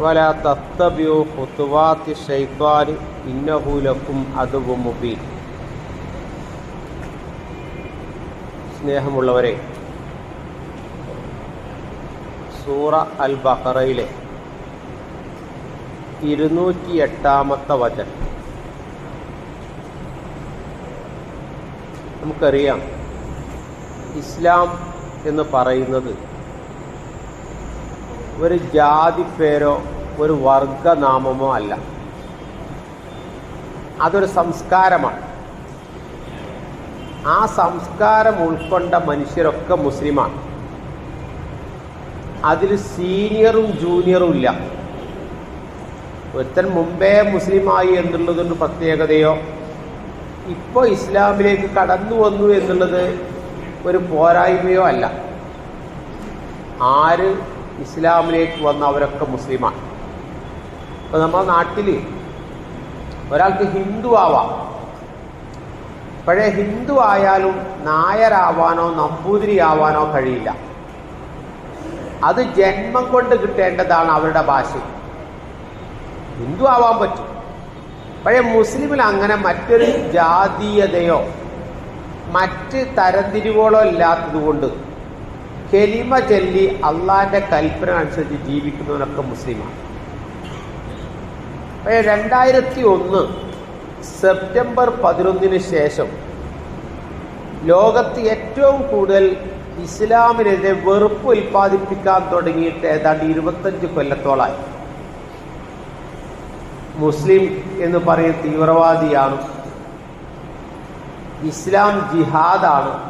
വല മുബീൻ. സ്നേഹമുള്ളവരെ സൂറ അൽ ബഹറയിലെ ഇരുന്നൂറ്റി എട്ടാമത്തെ വചനം. നമുക്കറിയാം ഇസ്ലാം എന്ന് പറയുന്നത് ഒരു ജാതി പേരോ ഒരു വർഗനാമമോ അല്ല. അതൊരു സംസ്കാരമാണ്. ആ സംസ്കാരം ഉൾക്കൊണ്ട മനുഷ്യരൊക്കെ മുസ്ലിമാണ്. അതിൽ സീനിയറും ജൂനിയറും ഇല്ല. ഒരുത്തൻ മുമ്പേ മുസ്ലിമായി എന്നുള്ളതൊരു പ്രത്യേകതയോ ഇപ്പോൾ ഇസ്ലാമിലേക്ക് കടന്നു വന്നു എന്നുള്ളത് ഒരു പോരായ്മയോ അല്ല. ആര് ഇസ്ലാമിലേക്ക് വന്ന അവരൊക്കെ മുസ്ലിമാണ്. ഇപ്പോൾ നമ്മുടെ നാട്ടിൽ ഒരാൾക്ക് ഹിന്ദു ആവാം. പഴയ ഹിന്ദു ആയാലും നായരാവാനോ നമ്പൂതിരി ആവാനോ കഴിയില്ല. അത് ജന്മം കൊണ്ട് കിട്ടേണ്ടതാണ് അവരുടെ ഭാഷ. ഹിന്ദു ആവാൻ പറ്റും. പഴയ മുസ്ലിമിൽ അങ്ങനെ മറ്റൊരു ജാതീയതയോ മറ്റ് തരംതിരിവുകളോ ഇല്ലാത്തതുകൊണ്ട് കെലിമ ചൊല്ലി അള്ളാന്റെ കൽപ്പന അനുസരിച്ച് ജീവിക്കുന്നവനൊക്കെ മുസ്ലിമാണ്. രണ്ടായിരത്തി ഒന്ന് സെപ്റ്റംബർ പതിനൊന്നിന് ശേഷം ലോകത്ത് ഏറ്റവും കൂടുതൽ ഇസ്ലാമിനെതിരെ വെറുപ്പ് ഉൽപ്പാദിപ്പിക്കാൻ തുടങ്ങിയിട്ട് ഏതാണ്ട് ഇരുപത്തഞ്ച് കൊല്ലത്തോളായി. മുസ്ലിം എന്ന് പറയുന്ന തീവ്രവാദിയാണ്. ഇസ്ലാം ജിഹാദാണ്.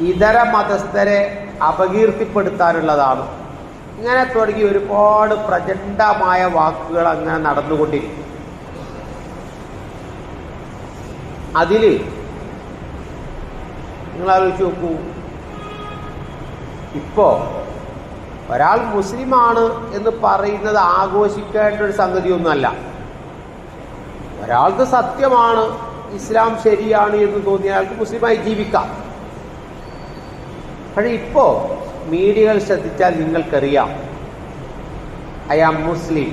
ഇതര മതസ്ഥരെ അപകീർത്തിപ്പെടുത്താനുള്ളതാണ്. ഇങ്ങനെ തുടങ്ങി ഒരുപാട് പ്രചണ്ഡമായ വാക്കുകൾ അങ്ങനെ നടന്നുകൊണ്ടിരിക്കും. അതിൽ നിങ്ങൾ ആലോചിച്ച് നോക്കൂ. ഇപ്പോ ഒരാൾ മുസ്ലിമാണ് എന്ന് പറയുന്നത് ആഘോഷിക്കേണ്ട ഒരു സംഗതിയൊന്നുമല്ല. ഒരാൾക്ക് സത്യമാണ് ഇസ്ലാം ശരിയാണ് എന്ന് തോന്നിയ അയാൾക്ക് മുസ്ലിമായി ജീവിക്കാം. പക്ഷേ ഇപ്പോ മീഡിയകൾ ശ്രദ്ധിച്ചാൽ നിങ്ങൾക്കറിയാം. ഐ ആം മുസ്ലിം.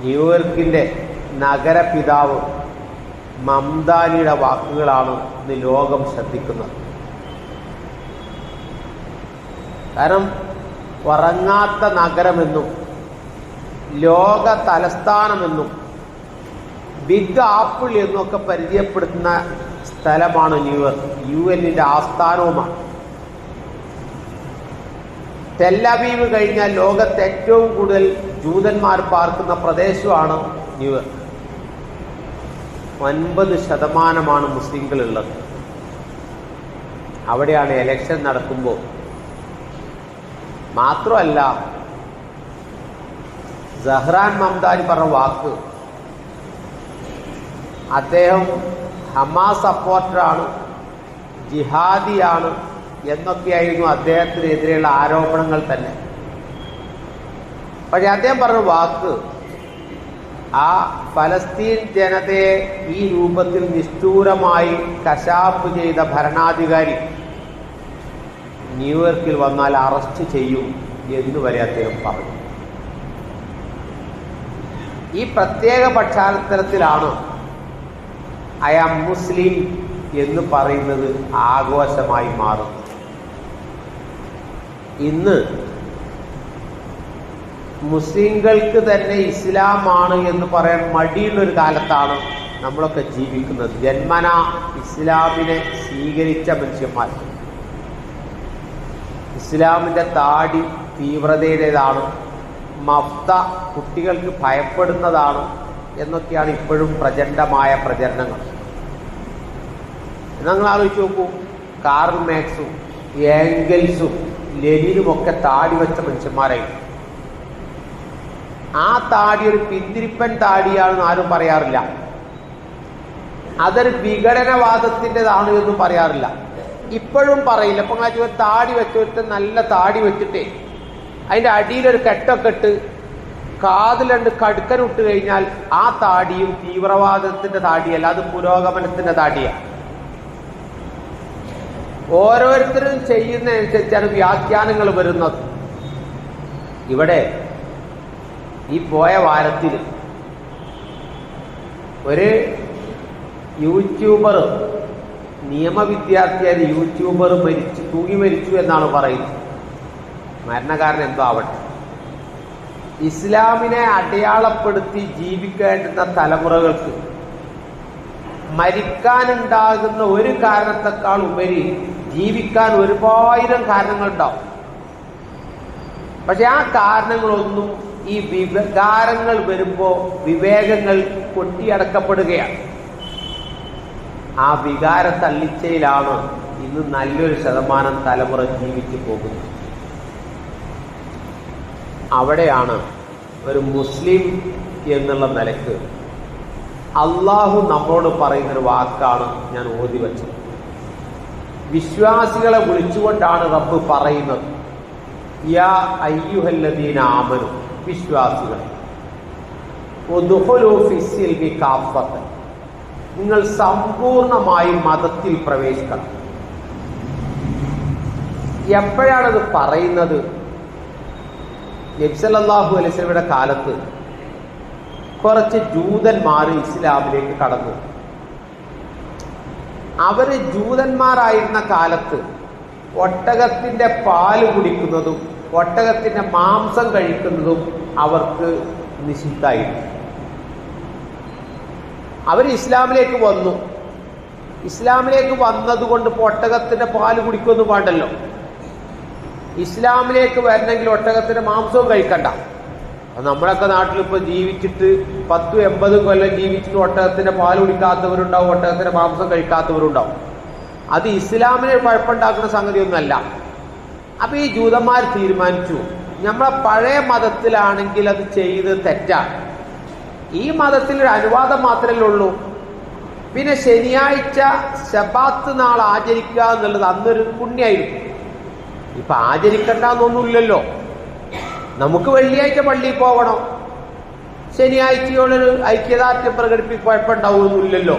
ന്യൂയോർക്കിന്റെ നഗരപിതാവ് മംദാനിയുടെ വാക്കുകളാണ് ഇന്ന് ലോകം ശ്രദ്ധിക്കുന്നത്. കാരണം ഉറങ്ങാത്ത നഗരമെന്നും ലോക തലസ്ഥാനമെന്നും ബിഗ് ആപ്പിൾ എന്നൊക്കെ പരിചയപ്പെടുത്തുന്ന സ്ഥലമാണ് ന്യൂയോർക്ക്. യു എന്നിന്റെ ആസ്ഥാനവുമാണ്. ടെല്ലബീവ് കഴിഞ്ഞ ലോകത്ത് ഏറ്റവും കൂടുതൽ ജൂതന്മാർ പാർക്കുന്ന പ്രദേശമാണ് ന്യൂയോർക്ക് ഒൻപത് ശതമാനമാണ് മുസ്ലിങ്ങളുള്ളത് അവിടെയാണ് എലക്ഷൻ നടക്കുമ്പോൾ. മാത്രമല്ല സഹ്റാൻ മംദാനി പറഞ്ഞ വാക്ക് അദ്ദേഹം ഹമാസ് സപ്പോർട്ടറാണ്. ജിഹാദിയാണ് എന്നൊക്കെയായിരുന്നു അദ്ദേഹത്തിനെതിരെയുള്ള ആരോപണങ്ങൾ തന്നെ. പക്ഷെ അദ്ദേഹം പറഞ്ഞ വാക്ക് ആ ഫലസ്തീൻ ജനതയെ ഈ രൂപത്തിൽ നിഷ്ഠൂരമായി കശാപ്പ് ചെയ്ത ഭരണാധികാരി ന്യൂയോർക്കിൽ വന്നാൽ അറസ്റ്റ് ചെയ്യും എന്ന് വരെ അദ്ദേഹം പറഞ്ഞു. ഈ പ്രത്യേക പശ്ചാത്തലത്തിലാണ് ഐ ആം മുസ്ലിം എന്ന് പറയുന്നത് ആഘോഷമായി മാറും. ഇന്ന് മുസ്ലിങ്ങൾക്ക് തന്നെ ഇസ്ലാമാണ് എന്ന് പറയാൻ മടിയുള്ള ഒരു കാലത്താണ് നമ്മളൊക്കെ ജീവിക്കുന്നത്. ജന്മന ഇസ്ലാമിനെ സ്വീകരിച്ച മനുഷ്യന്മാർ. ഇസ്ലാമിന്റെ താടി തീവ്രതയുടേതാണ് മഫ്ത കുട്ടികൾക്ക് ഭയപ്പെടുന്നതാണ് എന്നൊക്കെയാണ് ഇപ്പോഴും പ്രചണ്ഡമായ പ്രചരണങ്ങൾ. നിങ്ങൾ ആലോചിച്ച് നോക്കൂ കാർൽ മാക്സും ഏംഗൽസും ലെനിനുമൊക്കെ താടി വെച്ച മനുഷ്യന്മാരായിരുന്നു ആ താടി ഒരു പിന്തിരിപ്പൻ താടിയാണെന്ന് ആരും പറയാറില്ല. അതൊരു വിഘടനവാദത്തിന്റെതാണ് എന്നും പറയാറില്ല. ഇപ്പോഴും പറയില്ല. ഇപ്പം കാര്യം താടി വെച്ചിട്ട് നല്ല താടി വെച്ചിട്ടേ അതിന്റെ അടിയിലൊരു കെട്ടൊക്കെ ഇട്ട് കാതിലണ്ട് കടുക്കനിട്ട് കഴിഞ്ഞാൽ ആ താടിയും തീവ്രവാദത്തിന്റെ താടിയല്ല അത് പുരോഗമനത്തിന്റെ താടിയാണ്. ഓരോരുത്തരും ചെയ്യുന്നതനുസരിച്ചാണ് വ്യാഖ്യാനങ്ങൾ വരുന്നത്. ഇവിടെ ഈ പോയ വാരത്തിൽ ഒരു യൂട്യൂബർ നിയമവിദ്യാർത്ഥിയായ യൂട്യൂബർ മരിച്ചു തൂങ്ങി മരിച്ചു എന്നാണ് പറയുന്നത്. മരണകാരൻ എന്തോ ആവട്ടെ. ഇസ്ലാമിനെ അടയാളപ്പെടുത്തി ജീവിക്കേണ്ടുന്ന തലമുറകൾക്ക് മരിക്കാനുണ്ടാകുന്ന ഒരു കാരണത്തെക്കാൾ ഉപരി ജീവിക്കാൻ ഒരുപായിരം കാരണങ്ങളുണ്ടാവും. പക്ഷെ ആ കാരണങ്ങളൊന്നും ഈ വികാരങ്ങൾ വരുമ്പോൾ വിവേകങ്ങൾ കൊട്ടിയടക്കപ്പെടുകയാണ്. ആ വികാര തള്ളിച്ചയിലാണ് ഇന്ന് നല്ലൊരു ശതമാനം തലമുറ ജീവിച്ചു പോകുന്നത്. അവിടെയാണ് ഒരു മുസ്ലിം എന്നുള്ള നിലയ്ക്ക് അള്ളാഹു നമ്മോട് പറയുന്നൊരു വാക്കാണ് ഞാൻ ഓതി വച്ചത്. വിശ്വാസികളെ വിളിച്ചുകൊണ്ടാണ് റബ്ബ് പറയുന്നത്. യാ അയ്യുഹല്ലദീന ആമനു വിശ്വാസികൾ നിങ്ങൾ സമ്പൂർണമായി മതത്തിൽ പ്രവേശിക്കണം. എപ്പോഴാണത് പറയുന്നത്? നബ്സല്ലാഹു അലൈസ്ലമിയുടെ കാലത്ത് കുറച്ച് ജൂതന്മാർ ഇസ്ലാമിലേക്ക് കടന്നു. അവർ ജൂതന്മാരായിരുന്ന കാലത്ത് ഒട്ടകത്തിന്റെ പാൽ കുടിക്കുന്നതും ഒട്ടകത്തിന്റെ മാംസം കഴിക്കുന്നതും അവർക്ക് നിഷിദ്ധായിരുന്നു അവർ ഇസ്ലാമിലേക്ക് വന്നു. ഇസ്ലാമിലേക്ക് വന്നതുകൊണ്ട് ഇപ്പോൾ ഒട്ടകത്തിന്റെ പാൽ കുടിക്കൊന്നും പാടല്ലോ ഇസ്ലാമിലേക്ക് വരണമെങ്കിൽ ഒട്ടകത്തിന്റെ മാംസവും കഴിക്കണ്ട. നമ്മളൊക്കെ നാട്ടിൽ ഇപ്പൊ ജീവിച്ചിട്ട് പത്തും എൺപതും കൊല്ലം ജീവിച്ചിട്ട് ഒട്ടകത്തിന്റെ പാൽ കുടിക്കാത്തവരുണ്ടാവും ഒട്ടകത്തിന്റെ മാംസം കഴിക്കാത്തവരുണ്ടാവും. അത് ഇസ്ലാമിനെ കുഴപ്പമുണ്ടാക്കുന്ന സംഗതിയൊന്നുമല്ല. അപ്പൊ ഈ ജൂതന്മാർ തീരുമാനിച്ചു നമ്മളെ പഴയ മതത്തിലാണെങ്കിൽ അത് ചെയ്ത് തെറ്റാണ്. ഈ മതത്തിൽ ഒരു അനുവാദം മാത്രമല്ലേ ഉള്ളൂ. പിന്നെ ശനിയാഴ്ച ശബാത്ത് നാൾ ആചരിക്കുക എന്നുള്ളത് അന്നൊരു പുണ്യായിരുന്നു ഇപ്പൊ ആചരിക്കണ്ടെന്നൊന്നുമില്ലല്ലോ നമുക്ക് വെള്ളിയാഴ്ച പള്ളിയിൽ പോകണം ശനിയാഴ്ചയോടൊരു ഐക്യദാർഢ്യം കുഴപ്പമുണ്ടാവുമൊന്നുമില്ലല്ലോ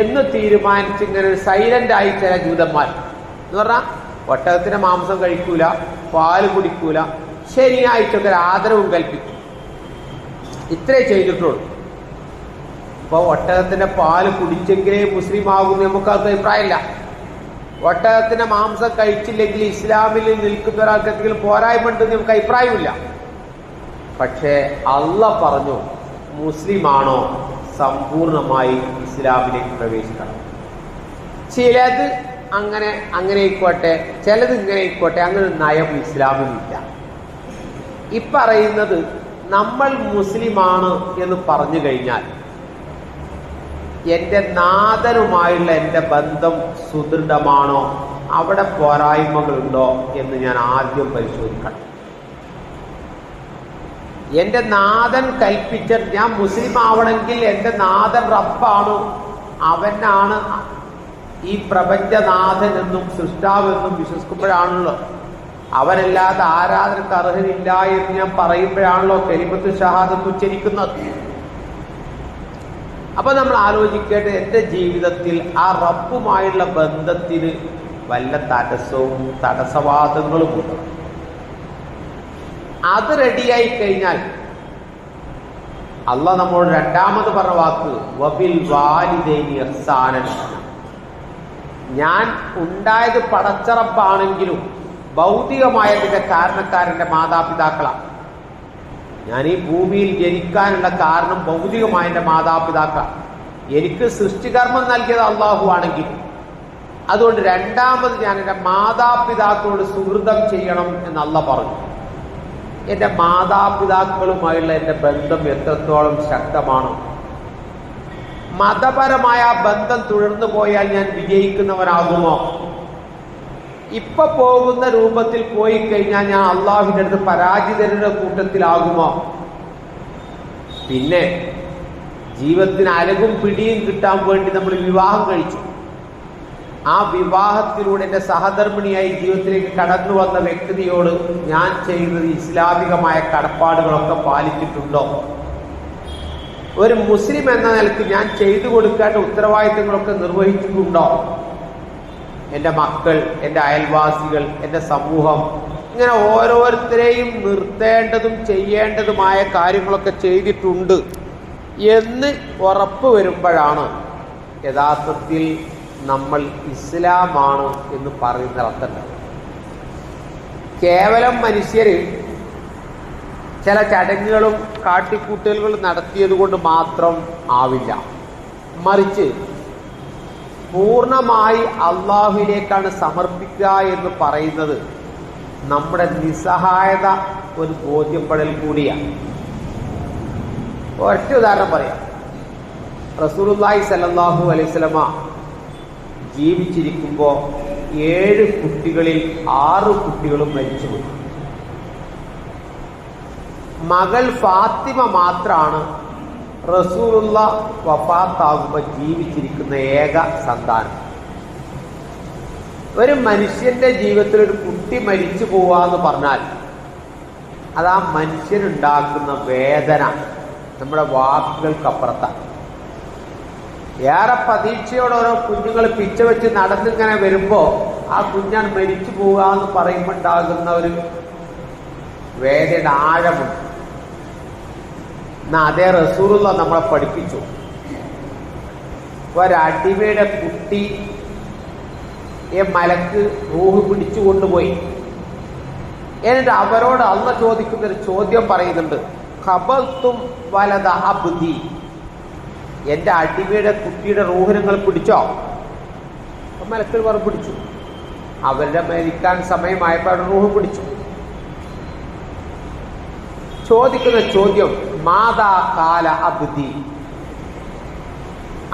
എന്ന് തീരുമാനിച്ച് ഇങ്ങനെ സൈലന്റ് ആയി ചില ജൂതന്മാർ. എന്ന് പറഞ്ഞാൽ ഒട്ടകത്തിന്റെ മാംസം കഴിക്കൂല പാൽ കുടിക്കൂല ശനിയാഴ്ച ഒക്കെ ആദരവും കൽപ്പിക്കും ഇത്രേ ചെയ്തിട്ടുള്ളൂ. ഇപ്പൊ ഒട്ടകത്തിന്റെ പാൽ കുടിച്ചെങ്കിലേ മുസ്ലിം ആകുമെന്ന് നമുക്ക് അഭിപ്രായമില്ല. ഒട്ടകത്തിന്റെ മാംസം കഴിച്ചില്ലെങ്കിൽ ഇസ്ലാമിൽ നിൽക്കുന്ന ഒരാൾക്ക് എന്തെങ്കിലും പോരായ്മ ഉണ്ടെന്ന് നമുക്ക് അഭിപ്രായമില്ല. പക്ഷേ അള്ള പറഞ്ഞു മുസ്ലിമാണോ സമ്പൂർണമായി ഇസ്ലാമിലേക്ക് പ്രവേശിക്കണം. ചിലത് അങ്ങനെ അങ്ങനെ ആയിക്കോട്ടെ ചിലത് ഇങ്ങനെ ആയിക്കോട്ടെ അങ്ങനെ നയം ഇസ്ലാമിലില്ല. ഇപ്പറയുന്നത് നമ്മൾ മുസ്ലിമാണ് എന്ന് പറഞ്ഞു കഴിഞ്ഞാൽ എന്റെ നാഥനുമായുള്ള എന്റെ ബന്ധം സുദൃഢമാണോ? അവിടെ പോരായ്മകളുണ്ടോ എന്ന് ഞാൻ ആദ്യം പരിശോധിക്കണം. എന്റെ നാഥൻ കൽപ്പിച്ച ഞാൻ മുസ്ലിം ആവണമെങ്കിൽ എന്റെ നാഥൻ റബ്ബാണ്. അവനാണ് ഈ പ്രപഞ്ചനാഥൻ എന്നും സൃഷ്ടാവെന്നും വിശ്വസിക്കുമ്പോഴാണല്ലോ. അവനല്ലാതെ ആരാധനക്ക് അർഹനില്ല എന്ന് ഞാൻ പറയുമ്പോഴാണല്ലോ കരിമത്ത് ഷഹാദത്ത് ഉച്ചരിക്കുന്നത്. അപ്പൊ നമ്മൾ ആലോചിക്കേണ്ടത് എന്റെ ജീവിതത്തിൽ ആ റബ്ബുമായുള്ള ബന്ധത്തിന് വല്ല തടസ്സവും തടസ്സവാദങ്ങളും ഉണ്ട്? അത് റെഡിയായി കഴിഞ്ഞാൽ അല്ല നമ്മോട് രണ്ടാമത് പറഞ്ഞ വാക്ക് വബിൽ വാലിദേനി ഞാൻ ഉണ്ടായത് പടച്ചറപ്പാണെങ്കിലും ഭൗതികമായതിന്റെ കാരണക്കാരന്റെ മാതാപിതാക്കളാണ്. ഞാൻ ഈ ഭൂമിയിൽ ജനിക്കാനുള്ള കാരണം ഭൗതികമായ എന്റെ മാതാപിതാക്കൾ എനിക്ക് സൃഷ്ടികർമ്മം നൽകിയത് അള്ളാഹു ആണെങ്കിൽ അതുകൊണ്ട് രണ്ടാമത് ഞാൻ എന്റെ മാതാപിതാക്കളോട് സുഹൃതം ചെയ്യണം എന്നല്ല പറഞ്ഞു. എന്റെ മാതാപിതാക്കളുമായുള്ള എന്റെ ബന്ധം എത്രത്തോളം ശക്തമാണ്. മതപരമായ ബന്ധം തുടർന്നു പോയാൽ ഞാൻ വിജയിക്കുന്നവനാകുമോ? ഇപ്പൊ പോകുന്ന രൂപത്തിൽ പോയി കഴിഞ്ഞാൽ ഞാൻ അള്ളാഹുവിന്റെ അടുത്ത് പരാജിതരുടെ കൂട്ടത്തിലാകുമോ? പിന്നെ ജീവിതത്തിന് അരകും പിടിയും കിട്ടാൻ വേണ്ടി നമ്മൾ വിവാഹം കഴിച്ചു. ആ വിവാഹത്തിലൂടെ എന്റെ സഹധർമ്മിണിയായി ജീവിതത്തിലേക്ക് കടന്നു വന്ന വ്യക്തിയോട് ഞാൻ ചെയ്യുന്നത് ഇസ്ലാമികമായ കടപ്പാടുകളൊക്കെ പാലിച്ചിട്ടുണ്ടോ? ഒരു മുസ്ലിം എന്ന നിലയ്ക്ക് ഞാൻ ചെയ്തു കൊടുക്കേണ്ട ഉത്തരവാദിത്തങ്ങളൊക്കെ നിർവഹിച്ചിട്ടുണ്ടോ? എന്റെ മക്കൾ എന്റെ അയൽവാസികൾ എന്റെ സമൂഹം ഇങ്ങനെ ഓരോരുത്തരെയും നിർത്തേണ്ടതും ചെയ്യേണ്ടതുമായ കാര്യങ്ങളൊക്കെ ചെയ്തിട്ടുണ്ട് എന്ന് ഉറപ്പ് വരുമ്പോഴാണ് യഥാർത്ഥത്തിൽ നമ്മൾ ഇസ്ലാമാണ് എന്ന് പറയുന്ന അർത്ഥം കേവലം മനുഷ്യർ ചില ചടങ്ങുകളും കാട്ടിക്കൂട്ടലുകളും നടത്തിയത് കൊണ്ട് മാത്രം ആവില്ല. മറിച്ച് പൂർണമായി അള്ളാഹുവിലേക്കാണ് സമർപ്പിക്കുക എന്ന് പറയുന്നത് നമ്മുടെ നിസ്സഹായത ഒരു ബോധ്യപ്പെടൽ കൂടിയാണ്. ഒറ്റ ഉദാഹരണം പറയാം. റസൂലുള്ളാഹി സല്ലല്ലാഹു അലൈഹി വസല്ലമ ജീവിച്ചിരിക്കുമ്പോൾ ഏഴ് കുട്ടികളിൽ ആറ് കുട്ടികളും മരിച്ചുപോയി മകൾ ഫാത്തിമ മാത്രമാണ് റസൂലുള്ള വഫാത്താകുമ്പോൾ ജീവിച്ചിരിക്കുന്ന ഏക സന്താനം. ഒരു മനുഷ്യന്റെ ജീവിതത്തിൽ ഒരു കുട്ടി മരിച്ചു പോവാന്ന് പറഞ്ഞാൽ അത് ആ മനുഷ്യനുണ്ടാക്കുന്ന വേദന നമ്മുടെ വാക്കുകൾക്കപ്പുറത്താണ്. ഏറെ പ്രതീക്ഷയോടെ ഓരോ കുഞ്ഞുങ്ങൾ പിച്ച വെച്ച് നടന്നിങ്ങനെ വരുമ്പോൾ ആ കുഞ്ഞാൻ മരിച്ചു പോവുക എന്ന് ഒരു വേദന ആഴമുണ്ട്. എന്നാ അതേ റസൂറുള്ള നമ്മളെ പഠിപ്പിച്ചു. ഒരടിമയുടെ കുട്ടി മലക്ക് റൂഹ് പിടിച്ചു കൊണ്ടുപോയി. എന്നിട്ട് അവരോട് അള്ള ചോദിക്കുന്ന ഒരു ചോദ്യം പറയുന്നുണ്ട്. ഖബൽത്തും വലത അബ്ദി. എന്റെ അടിമയുടെ കുട്ടിയുടെ റൂഹ് നിങ്ങൾ പിടിച്ചോ? മലക്കിൽ പറ പിടിച്ചു. അവരുടെ മരിക്കാൻ സമയമായപ്പോൾ റൂഹ് പിടിച്ചു. ചോദിക്കുന്ന ചോദ്യം മാതാ കാല അബ്ദി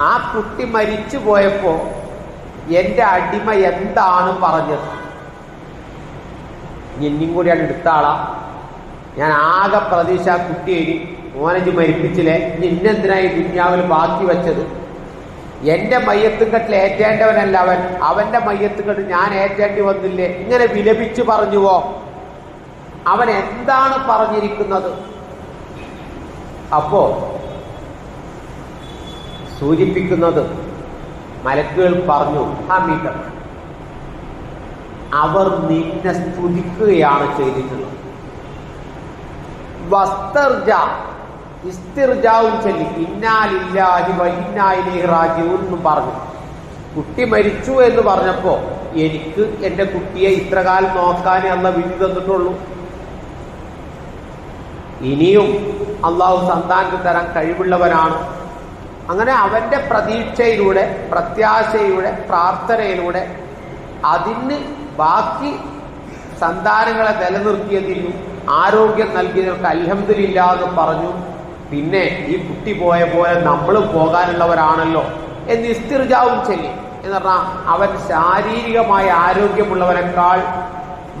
ആ കുട്ടി മരിച്ചു പോയപ്പോ എന്റെ അടിമ എന്താണ് പറഞ്ഞത്? എന്നും കൂടിയാണ് എടുത്താളാ. ഞാൻ ആകെ പ്രതീക്ഷ ആ കുട്ടിയെ മോനജ് മരിപ്പിച്ചില്ലേ? നിന്നെന്തിനായി ദുന്യാവിൽ ബാക്കി വെച്ചത്? എന്റെ മയ്യത്തും കെട്ടിൽ ഏറ്റേണ്ടവനല്ല അവൻ. അവന്റെ മയ്യത്തും കെട്ട് ഞാൻ ഏറ്റേണ്ടി വന്നില്ലേ? ഇങ്ങനെ വിലപിച്ചു പറഞ്ഞുവോ? അവൻ എന്താണ് പറഞ്ഞിരിക്കുന്നത്? അപ്പോ സൂചിപ്പിക്കുന്നത് മലക്കുകൾ പറഞ്ഞു ഹമീദ അവർ നിന്നെ സ്തുതിക്കുകയാണ് ചെയ്തിട്ടുള്ളത്. വസ്തർജ ഇസ്തിർജാവും ചൊല്ലി. ഇന്നാലില്ലാഹി റാജിഊൻ എന്നും പറഞ്ഞു. കുട്ടി മരിച്ചു എന്ന് പറഞ്ഞപ്പോ എനിക്ക് എന്റെ കുട്ടിയെ ഇത്രകാലം നോക്കാനേ അന്ന് വിധി തന്നിട്ടുള്ളൂ. ഇനിയും അള്ളാഹു സന്താനത്തിൽ തരാൻ കഴിവുള്ളവനാണ്. അങ്ങനെ അവന്റെ പ്രതീക്ഷയിലൂടെ പ്രത്യാശയിലൂടെ പ്രാർത്ഥനയിലൂടെ അതിന് ബാക്കി സന്താനങ്ങളെ നിലനിർത്തിയതിനും ആരോഗ്യം നൽകിയതിനൊക്കെ അൽഹംദില്ല എന്ന് പറഞ്ഞു. പിന്നെ ഈ കുട്ടി പോയ പോലെ നമ്മളും പോകാനുള്ളവരാണല്ലോ എന്ന് ഇസ്തിർജാവും ചെയ്യും. എന്ന് പറഞ്ഞാൽ അവൻ ശാരീരികമായ ആരോഗ്യമുള്ളവനേക്കാൾ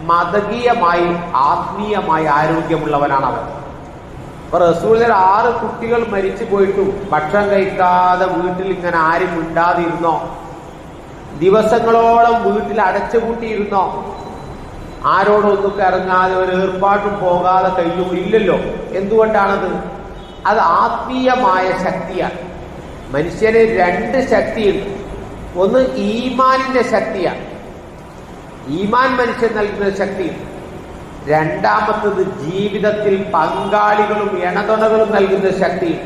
മതകീയമായി ആത്മീയമായി ആരോഗ്യമുള്ളവനാണ് അവൻ അപ്പൊ റസൂലിന്റെ ആറ് കുട്ടികൾ മരിച്ചു പോയിട്ടും ഭക്ഷണം കഴിക്കാതെ വീട്ടിൽ ഇങ്ങനെ ആരും മിണ്ടാതിരുന്നോ? ദിവസങ്ങളോളം വീട്ടിൽ അടച്ചുപൂട്ടിയിരുന്നോ? ആരോടൊന്നും ഇറങ്ങാതെ ഒരു ഏർപ്പാട്ടും പോകാതെ കഴിയും ഇല്ലല്ലോ. എന്തുകൊണ്ടാണത്? അത് ആത്മീയമായ ശക്തിയാണ്. മനുഷ്യന് രണ്ട് ശക്തിയുണ്ട്. ഒന്ന് ഈമാനിന്റെ ശക്തിയാണ്. ഈമാൻ മനുഷ്യൻ നൽകുന്ന ശക്തിയുണ്ട്. രണ്ടാമത്തത് ജീവിതത്തിൽ പങ്കാളികളും ഇണതുണകളും നൽകുന്ന ശക്തി.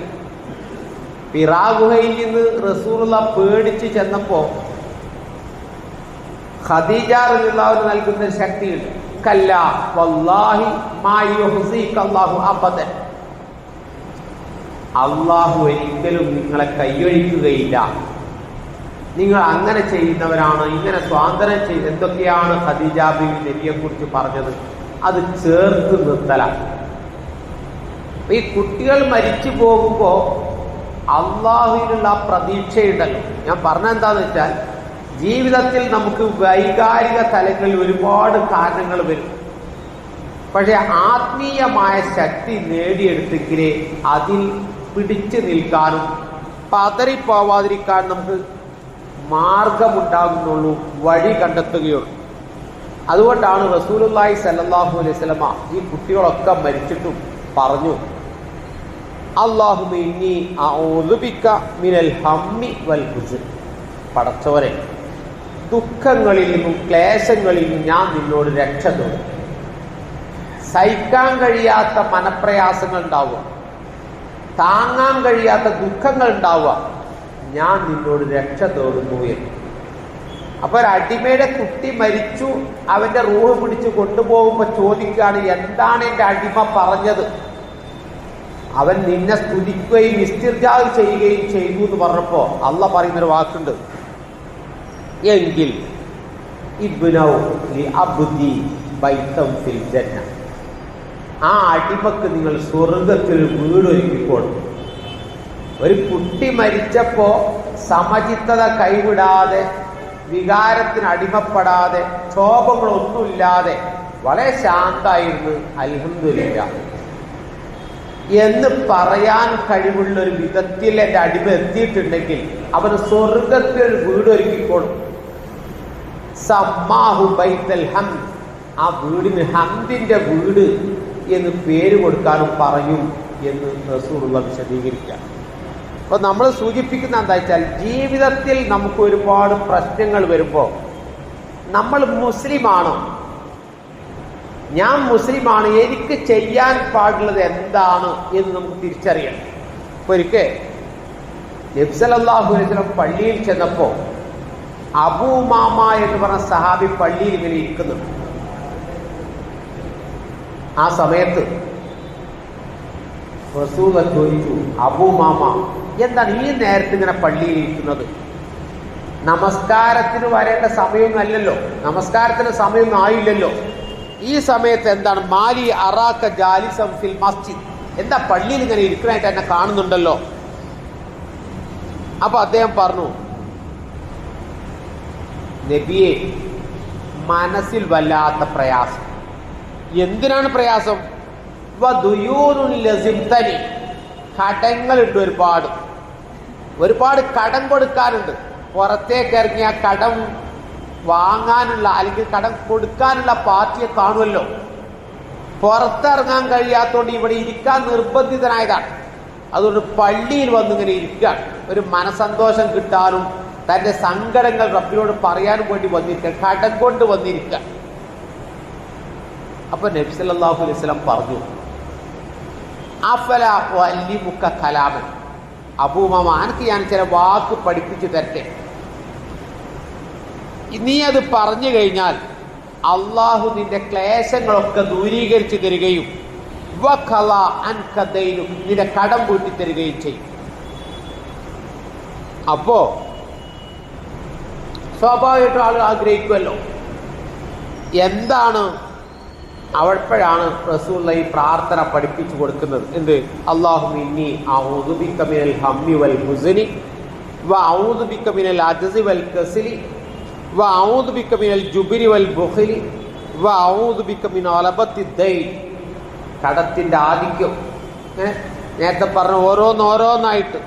പിറാഗുഹയിൽ നിന്ന് റസൂറുള്ള പേടിച്ച് ചെന്നപ്പോ ഖദീജ നൽകുന്ന ശക്തിയുണ്ട് കല്ല വല്ലാഹി മാ അല്ലാഹു അള്ളാഹു ഒരിക്കലും നിങ്ങളെ കൈയൊഴിക്കുകയില്ല. നിങ്ങൾ അങ്ങനെ ചെയ്യുന്നവരാണ് ഇങ്ങനെ സ്വാതന്ത്ര്യം ചെയ്ത് എന്തൊക്കെയാണ് ഖദീജ ബിബി കുറിച്ച് പറഞ്ഞത്? അത് ചേർത്ത് നിർത്തലാണ് ഈ കുട്ടികൾ മരിച്ചു പോകുമ്പോ അള്ളാഹുവിനുള്ള ആ പ്രതീക്ഷയുണ്ടല്ലോ. ഞാൻ പറഞ്ഞ എന്താന്ന് വെച്ചാൽ ജീവിതത്തിൽ നമുക്ക് വൈകാരിക തലങ്ങളിൽ ഒരുപാട് കാരണങ്ങൾ വരും. പക്ഷെ ആത്മീയമായ ശക്തി നേടിയെടുത്തെങ്കിലേ അതിൽ പിടിച്ചു നിൽക്കാനും പതറിപ്പോവാതിരിക്കാൻ നമുക്ക് മാർഗമുണ്ടാകുന്നുള്ളൂ വഴി കണ്ടെത്തുകയുള്ളൂ. അതുകൊണ്ടാണ് റസൂലുല്ലായി സല്ലാഹു അലൈഹി ഈ കുട്ടികളൊക്കെ മരിച്ചിട്ടും പറഞ്ഞു അള്ളാഹു മിനൽ ഹമ്മി വൽ പടച്ചവരെ ദുഃഖങ്ങളിൽ നിന്നും ക്ലേശങ്ങളിൽ നിന്നും ഞാൻ നിന്നോട് രക്ഷ തേടും. സഹിക്കാൻ കഴിയാത്ത മനപ്രയാസങ്ങൾ ഉണ്ടാവുക താങ്ങാൻ കഴിയാത്ത ദുഃഖങ്ങൾ ഉണ്ടാവുക ഞാൻ നിന്നോട് രക്ഷ തേടുന്നു എന്ന്. അപ്പൊ ഒരു അടിമയുടെ കുട്ടി മരിച്ചു അവന്റെ റൂഹ് പിടിച്ച് കൊണ്ടുപോകുമ്പോ ചോദിക്കുകയാണ് എന്താണ് എന്റെ അടിമ പറഞ്ഞത്? അവൻ നിന്നെ സ്തുതിക്കുകയും വിസ്തീർജാവ് ചെയ്യുകയും ചെയ്തു എന്ന് പറഞ്ഞപ്പോ അള്ള പറയുന്നൊരു വാക്കുണ്ട്. എങ്കിൽ ആ അടിമക്ക് നിങ്ങൾ സ്വർഗത്തിൽ കൊടുക്കും ഒരു കുട്ടി മരിച്ചപ്പോ സമചിത്തത കൈവിടാതെ വികാരത്തിന് അടിമപ്പെടാതെ ക്ഷോഭങ്ങളൊന്നുമില്ലാതെ വളരെ ശാന്തായിരുന്നു. അൽഹന്ദില്ല എന്ന് പറയാൻ കഴിവുള്ള ഒരു വിധത്തിൽ എന്റെ അടിമ എത്തിയിട്ടുണ്ടെങ്കിൽ അവന് സ്വർഗത്തിൽ ഒരു വീട് ഒരുക്കിക്കോളും. സമ്മാഹു ബൈത്തൽ ഹംദ്. ആ വീടിന് ഹന്തിന്റെ വീട് എന്ന് പേര് കൊടുക്കാനും പറയും എന്ന് റസൂറുള്ള വിശദീകരിക്കാം അപ്പൊ നമ്മൾ സൂചിപ്പിക്കുന്ന എന്താ വെച്ചാൽ ജീവിതത്തിൽ നമുക്ക് ഒരുപാട് പ്രശ്നങ്ങൾ വരുമ്പോൾ നമ്മൾ മുസ്ലിമാണോ. ഞാൻ മുസ്ലിമാണ് എനിക്ക് ചെയ്യാൻ പാടുള്ളത് എന്താണ് എന്ന് നമുക്ക് തിരിച്ചറിയണം. ഒരിക്കൽ നബ്സലല്ലാഹു അലൈഹി പള്ളിയിൽ ചെന്നപ്പോ അബൂമാമ എന്ന് പറഞ്ഞ സഹാബി പള്ളിയിൽ ഇങ്ങനെ ഇരിക്കുന്നുണ്ട് ആ സമയത്ത് ചോദിച്ചു അബൂമാമ എന്താണ് ഈ നേരത്തെ ഇങ്ങനെ പള്ളിയിൽ ഇരിക്കുന്നത് നമസ്കാരത്തിന് വരേണ്ട സമയമൊന്നും അല്ലല്ലോ. നമസ്കാരത്തിന് സമയമൊന്നും ആയില്ലല്ലോ. ഈ സമയത്ത് എന്താണ്? മാലി അറാക്ക ജാലിസം ഫിൽ മസ്ജിദ്. എന്താ പള്ളിയിൽ ഇങ്ങനെ ഇരിക്കണായിട്ട് എന്നെ കാണുന്നുണ്ടല്ലോ? അപ്പൊ അദ്ദേഹം പറഞ്ഞു നബിയെ മനസ്സിൽ വല്ലാത്ത പ്രയാസം. എന്തിനാണ് പ്രയാസം. കടങ്ങളുണ്ട് ഒരുപാട്. ഒരുപാട് കടം കൊടുക്കാനുണ്ട്. പുറത്തേക്ക് ഇറങ്ങിയ കടം വാങ്ങാനുള്ള അല്ലെങ്കിൽ കടം കൊടുക്കാനുള്ള പാർട്ടിയെ കാണുമല്ലോ. പുറത്തിറങ്ങാൻ കഴിയാത്തതുകൊണ്ട് ഇവിടെ ഇരിക്കാൻ നിർബന്ധിതനായതാണ്. അതുകൊണ്ട് പള്ളിയിൽ വന്നിങ്ങനെ ഇരിക്കുകയാണ് ഒരു മനസന്തോഷം കിട്ടാനും തന്റെ സങ്കടങ്ങൾ റബ്ബിനോട് പറയാനും വേണ്ടി വന്നിരിക്കുക കടം കൊണ്ട് വന്നിരിക്കുക അപ്പൊ നബി സല്ലല്ലാഹു അലൈഹി പറഞ്ഞു അഫല വല്ലിമുക്ക കലാമൻ എനിക്ക് ഞാൻ ചില വാക്ക് പഠിപ്പിച്ചു തരട്ടെ. നീ അത് പറഞ്ഞു കഴിഞ്ഞാൽ അള്ളാഹു നിന്റെ ക്ലേശങ്ങളൊക്കെ ദൂരീകരിച്ചു തരികയും നിന്റെ കടം കൂട്ടി തരികയും ചെയ്യും. അപ്പോ സ്വാഭാവികമായിട്ടും ആളുകൾ ആഗ്രഹിക്കുമല്ലോ എന്താണ് അവിടെപ്പോഴാണ് റസൂള്ള ഈ പ്രാർത്ഥന പഠിപ്പിച്ചു കൊടുക്കുന്നത്. എന്ത്? അള്ളാഹു ഇന്നി മിനൽ ഹമ്മി വൽ വ മിനൽ വൽ വ മിനൽ വൽ വ മിനൽ ദൈ. ആധിക്യം. നേരത്തെ പറഞ്ഞ ഓരോന്നോരോന്നായിട്ട്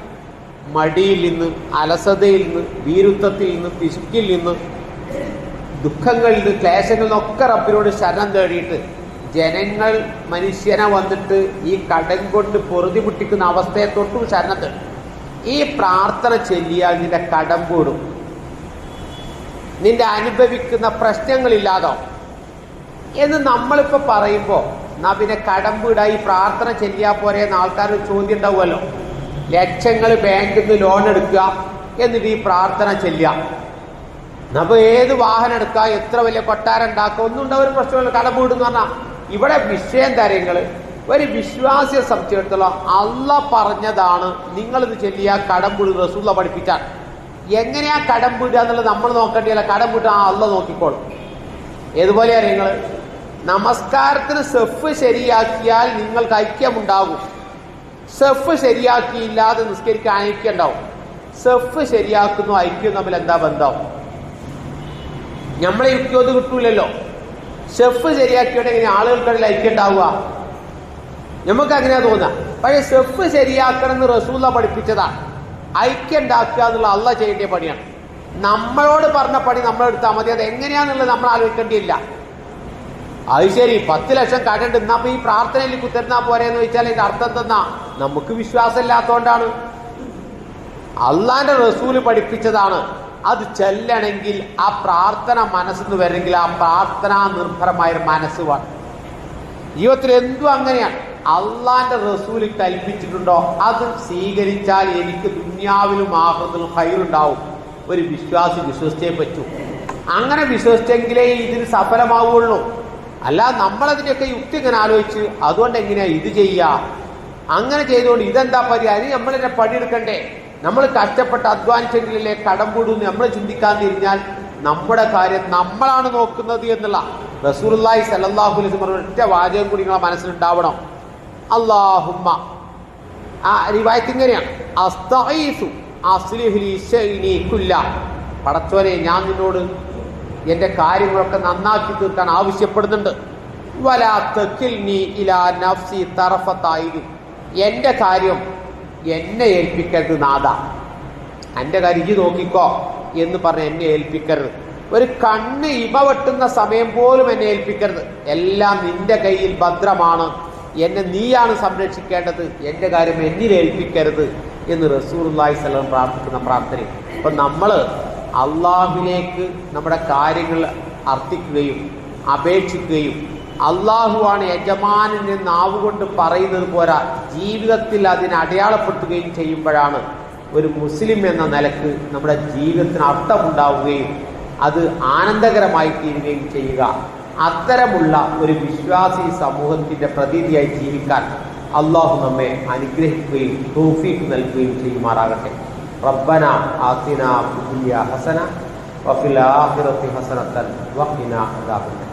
മടിയിൽ നിന്ന് അലസതയിൽ നിന്ന് വീരുത്വത്തിൽ നിന്ന് പിശുക്കിൽ നിന്ന് ദുഃഖങ്ങളിൽ നിന്ന് ക്ലേശങ്ങളിൽ നിന്നൊക്കെ റബ്ബിനോട് ശരണം തേടിയിട്ട് ജനങ്ങൾ മനുഷ്യനെ വന്നിട്ട് ഈ കടം കൊണ്ട് പൊറുതി മുട്ടിക്കുന്ന അവസ്ഥയെ തൊട്ടും ശരണം ഈ പ്രാർത്ഥന ചൊല്ലിയാൽ നിന്റെ കടം കൂടും. നിന്റെ അനുഭവിക്കുന്ന പ്രശ്നങ്ങളില്ലാതാവും എന്ന് നമ്മളിപ്പോ പറയുമ്പോ എന്നാ പിന്നെ കടം വീടായി പ്രാർത്ഥന ചെല്ലിയാൽ പോരെ എന്ന് ആൾക്കാർ ചോദ്യം ഉണ്ടാവുമല്ലോ. ലക്ഷങ്ങൾ ബാങ്കിൽ നിന്ന് ലോൺ എടുക്കുക എന്നിട്ട് ഈ പ്രാർത്ഥന ചെല്ലുക. നമ്മ ഏത് വാഹനം എടുക്കുക എത്ര വലിയ കൊട്ടാരം ഉണ്ടാക്കുക ഒന്നും ഉണ്ടാവും ഒരു കടം വീടുന്ന് പറഞ്ഞാൽ ഇവിടെ വിഷയം കാര്യങ്ങൾ ഒരു വിശ്വാസിയെ സംബന്ധിച്ചിടത്തോളം അല്ല പറഞ്ഞതാണ് നിങ്ങളിത് ചെല്ലിയ കടം വീട് റസൂള്ള പഠിപ്പിച്ചാൽ. എങ്ങനെയാ കടം വീടുക എന്നുള്ളത് നമ്മൾ നോക്കേണ്ടിയല്ല. കടം ആ അല്ല നോക്കിക്കോളും. ഏതുപോലെയാ നിങ്ങൾ നമസ്കാരത്തിന് സെഫ് ശരിയാക്കിയാൽ നിങ്ങൾക്ക് ഐക്യമുണ്ടാകും. സെഫ് ശരിയാക്കിയില്ലാതെ നിസ്കരിക്കാൻ ഐക്യം ഉണ്ടാവും സെഫ് ശരിയാക്കുന്നു ഐക്യം തമ്മിൽ എന്താ ബന്ധം? നമ്മളെ യുക്തിയോത് കിട്ടൂലല്ലോ ഷെഫ് ശരിയാക്കിയോടെ എങ്ങനെ ആളുകൾക്കിടയിൽ ഐക്യം ഉണ്ടാവുക? നമുക്ക് അങ്ങനെയാ തോന്നാം പക്ഷെ ഷെഫ് ശരിയാക്കണം എന്ന് റസൂല പഠിപ്പിച്ചതാണ് ഐക്യം ഉണ്ടാക്കുക എന്നുള്ള അള്ള ചെയ്യേണ്ട പണിയാണ്. നമ്മളോട് പറഞ്ഞ പണി നമ്മളെടുത്താൽ മതി. അത് എങ്ങനെയാന്നുള്ളത് നമ്മൾ ആലോചിക്കേണ്ടിയില്ല. അത് ശരി പത്ത് ലക്ഷം കടണ്ട് എന്നാ ഈ പ്രാർത്ഥനയിൽ കുത്തിരുന്നാ പോരെന്ന് വെച്ചാൽ ഇതിന്റെ അർത്ഥം തന്നാ നമുക്ക് വിശ്വാസം ഇല്ലാത്തതുകൊണ്ടാണ് അള്ളാന്റെ റസൂൽ പഠിപ്പിച്ചതാണ്. അത് ചെല്ലണമെങ്കിൽ ആ പ്രാർത്ഥന മനസ്സിന്ന് വരണമെങ്കിൽ ആ പ്രാർത്ഥന നിർഭരമായ ഒരു മനസ്സ് വേണം. ജീവിതത്തിൽ എന്തും അങ്ങനെയാണ്. അള്ളാന്റെ റസൂൽ കൽപ്പിച്ചിട്ടുണ്ടോ? അത് സ്വീകരിച്ചാൽ എനിക്ക് ദുന്യാവിലും ആഹൃത്തിലും ഹൈറുണ്ടാവും ഒരു വിശ്വാസി വിശ്വസിച്ചേ പറ്റൂ. അങ്ങനെ വിശ്വസിച്ചെങ്കിലേ ഇതിന് സഫലമാവുള്ളൂ. അല്ല നമ്മളതിന്റെയൊക്കെ യുക്തി ഇങ്ങനെ ആലോചിച്ച് അതുകൊണ്ട് എങ്ങനെയാ ഇത് ചെയ്യാ? അങ്ങനെ ചെയ്തുകൊണ്ട് ഇതെന്താ പരിഹാരം? നമ്മൾ പണിയെടുക്കണ്ടേ? നമ്മൾ കഷ്ടപ്പെട്ട അധ്വാനിച്ചെങ്കിലല്ലേ കടം കൂടുന്നു. നമ്മൾ ചിന്തിക്കാൻ തിരിഞ്ഞാൽ നമ്മുടെ കാര്യം നമ്മളാണ് നോക്കുന്നത് എന്നുള്ള റസൂർലായി സലല്ലാഹു വസല്ലം പറഞ്ഞ ഒറ്റ വാചകം കൂടി നിങ്ങളെ മനസ്സിലുണ്ടാവണം. അള്ളാഹുമ്മ ആ റിവായത്ത് ഇങ്ങനെയാണ്. പടച്ചോനെ ഞാൻ നിന്നോട് എന്റെ കാര്യങ്ങളൊക്കെ നന്നാക്കി തീർക്കാൻ ആവശ്യപ്പെടുന്നുണ്ട്. വലാ നീ ഇലാ നഫ്സി തറഫത്തായി എന്റെ കാര്യം എന്നെ ഏൽപ്പിക്കരുത് നാഥ. എന്റെ കരിഞ്ഞു നോക്കിക്കോ എന്ന് പറഞ്ഞ് എന്നെ ഏൽപ്പിക്കരുത്. ഒരു കണ്ണ് ഇമ വെട്ടുന്ന സമയം പോലും എന്നെ ഏൽപ്പിക്കരുത്. എല്ലാം നിന്റെ കയ്യിൽ ഭദ്രമാണ്. എന്നെ നീയാണ് സംരക്ഷിക്കേണ്ടത്. എന്റെ കാര്യം എന്നിൽ ഏൽപ്പിക്കരുത് എന്ന് റസൂർല്ലാഹി സ്വലം പ്രാർത്ഥിക്കുന്ന പ്രാർത്ഥന അപ്പം നമ്മൾ അള്ളാഹുവിലേക്ക് നമ്മുടെ കാര്യങ്ങൾ അർത്ഥിക്കുകയും അപേക്ഷിക്കുകയും അള്ളാഹുവാണ് യജമാനൻ എന്ന് ആവുകൊണ്ട് പറയുന്നത് പോരാ ജീവിതത്തിൽ അതിനെ അടയാളപ്പെടുത്തുകയും ചെയ്യുമ്പോഴാണ് ഒരു മുസ്ലിം എന്ന നിലയ്ക്ക് നമ്മുടെ ജീവിതത്തിന് അർത്ഥമുണ്ടാവുകയും അത് ആനന്ദകരമായി തീരുകയും ചെയ്യുക. അത്തരമുള്ള ഒരു വിശ്വാസി സമൂഹത്തിന്റെ പ്രതീതിയായി ജീവിക്കാൻ അള്ളാഹു നമ്മെ അനുഗ്രഹിക്കുകയും തോഫീക്ക് നൽകുകയും ചെയ്യുമാറാകട്ടെ. റബ്ബന ആസിന ഹസന വഫിൽ ആഖിറത്തി ഹസനത്തൻ വഖിന അദാബൻ